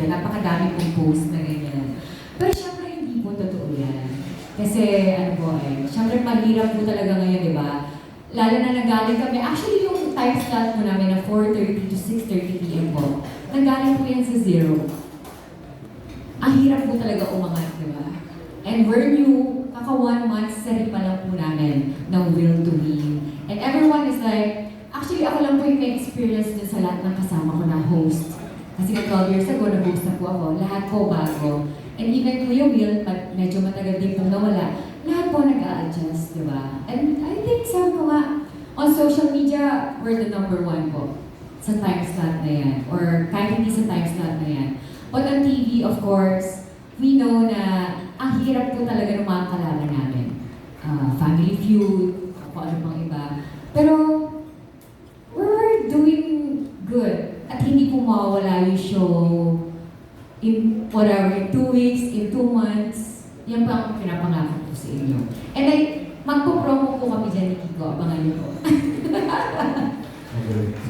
natin. Napakadami pong post na ganyan. Pero syempre, hindi po totoo yan. Kasi, ano po eh, syempre mahirap po talaga ngayon, di ba? Lalo na nagaling kami. Actually, yung time slot po namin na 4.30 to 6.30 p.m. po, nanggaling po yan sa zero. Ang hirap po talaga umangat, di ba? And we're new, kaka one month, sari pa lang po namin ng will to win. And everyone is like, actually ako lang po yung may experience dun sa lahat ng kasama ko na host. Kasi ka 12 years ago, nag-host na po ako. Lahat po bago. And even Kuya Will, pag medyo matagal din pong nawala, lahat po nag-a-adjust, di ba? And I think, ko nga, on social media, we're the number one po sa time slot na yan. Or kahit hindi sa time slot na yan. But on TV, of course, we know na ang hirap po talaga ng mga kalaban namin. Ah, family feud, kung ano pang iba. Pero, hindi po mawawala yung show in whatever, in two weeks, in two months. Yan pa ang pinapangako ko sa inyo. And I, magpo-promo po kami dyan ni Kiko. Abangan niyo po.